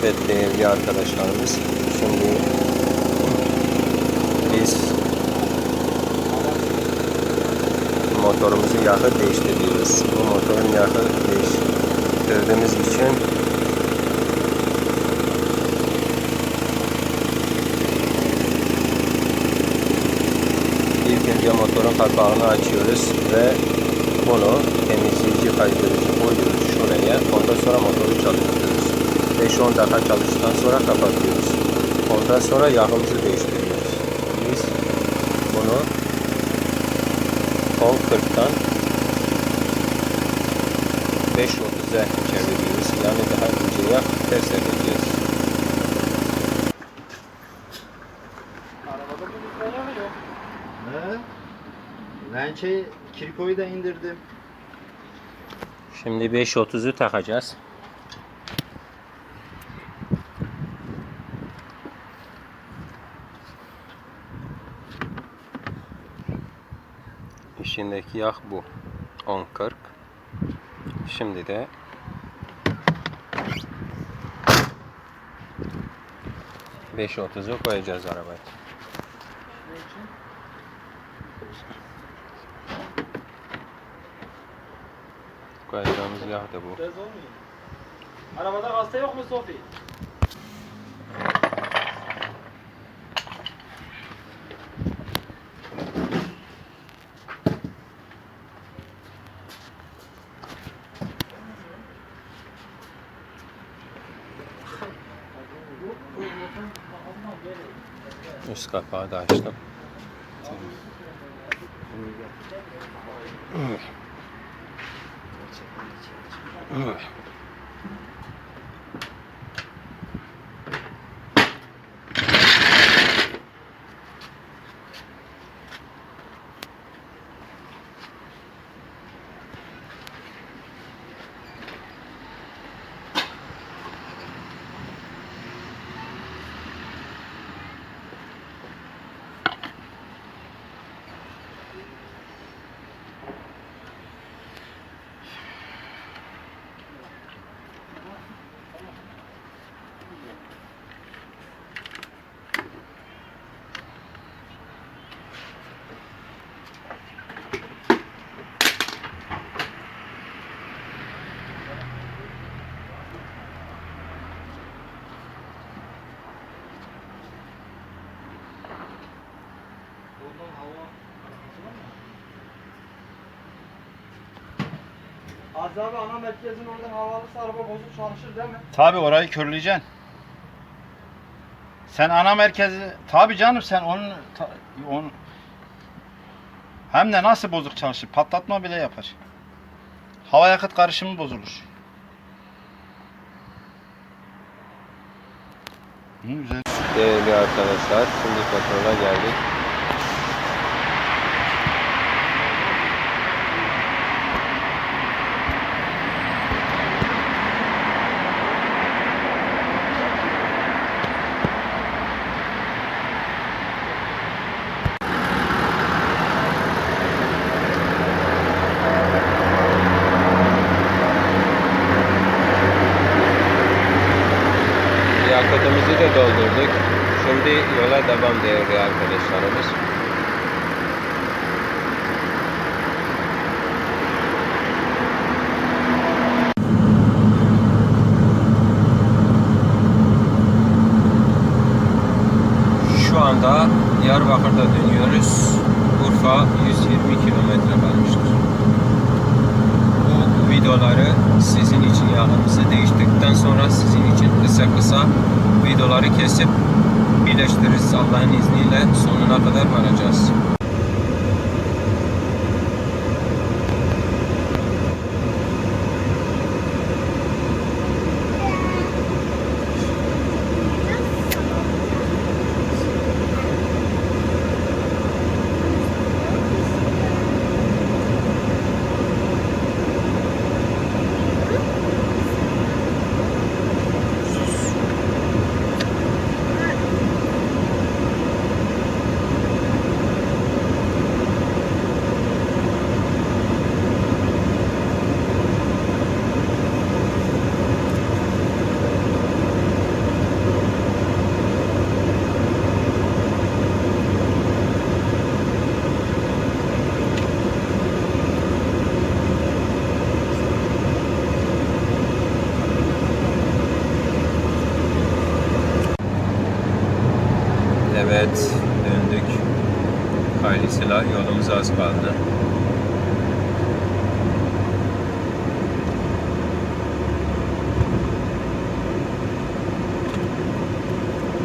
Evet değerli arkadaşlarımız. Şimdi biz motorumuzun yağı değiştiriyoruz. Bu motorun yağı değiştirdiğimiz için ilk önce motorun kapağını açıyoruz ve bunu temizleyici kaydırıcı koyuyoruz şuraya. Ondan sonra motoru çalıştırıyoruz. 5-10 dakika çalıştıktan sonra kapatıyoruz. Ondan sonra yağımızı değiştiriyoruz. Biz bunu 10.40'tan 5.30'a çeviriyoruz. Yani daha ince yağ test edeceğiz. Arabada bir mı yok? He? Ben şey kirkoyu da indirdim. Şimdi 5.30'u takacağız. İçindeki yağ bu. 10.40. Şimdi de Beş otuzu koyacağız arabaya. Koyacağımız yağ da bu. Arabada gazete yok mu Sofi? Üst kapağı da açtım. Aziz abi ana merkezin oradan havalı araba bozuk çalışır değil mi? Tabi orayı körleyeceksin. Sen ana merkezi tabi canım sen onun ta- onu hem de nasıl bozuk çalışır patlatma bile yapar. Hava yakıt karışımı bozulur. Hı, güzel. Değerli arkadaşlar, şimdi kontrola geldik. Yakıtımızı da doldurduk. Şimdi yola devam değerli arkadaşlarımız. Şu anda Diyarbakır'da dönüyoruz. Urfa 120 kilometre kalmıştır. Bu videoları sizin için yağımızı değiştirdikten sonra kısa kısa videoları kesip birleştiririz Allah'ın izniyle sonuna kadar varacağız. Evet, döndük. Hayırlısıyla yolumuz az kaldı.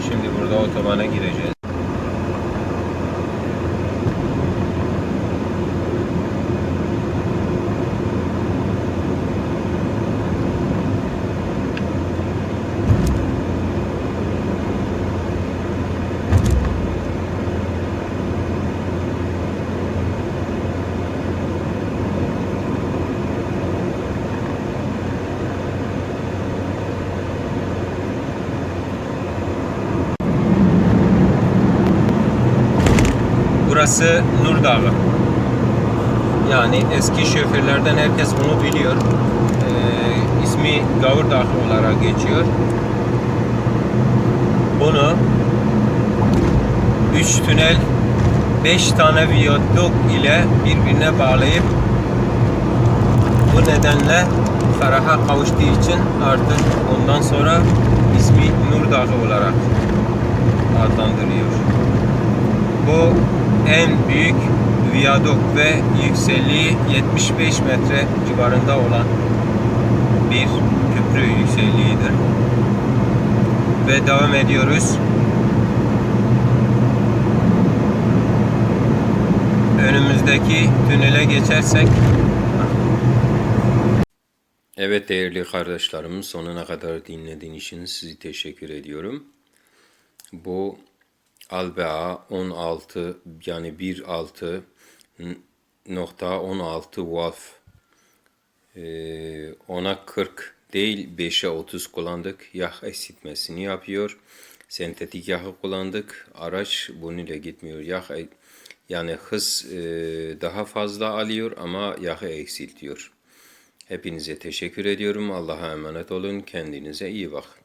Şimdi burada otobana gireceğiz. Burası Nur Dağı. Yani eski şoförlerden herkes bunu biliyor. Ee, ismi Gavur Dağı olarak geçiyor. Bunu 3 tünel 5 tane viyaduk ile birbirine bağlayıp bu nedenle feraha kavuştuğu için artık ondan sonra ismi Nur Dağı olarak adlandırıyor. Bu en büyük viyaduk ve yüksekliği 75 metre civarında olan bir köprü yüksekliğidir. Ve devam ediyoruz. Önümüzdeki tünele geçersek Evet değerli kardeşlerim sonuna kadar dinlediğiniz için sizi teşekkür ediyorum. Bu Albea 16 yani 1.6 n- nokta 16 WAV ee, ona 40 değil 5'e 30 kullandık. Yağ eksiltmesini yapıyor. Sentetik yağı kullandık. Araç bununla gitmiyor. Yağ e- yani hız e, daha fazla alıyor ama yağı eksiltiyor. Hepinize teşekkür ediyorum. Allah'a emanet olun. Kendinize iyi bakın.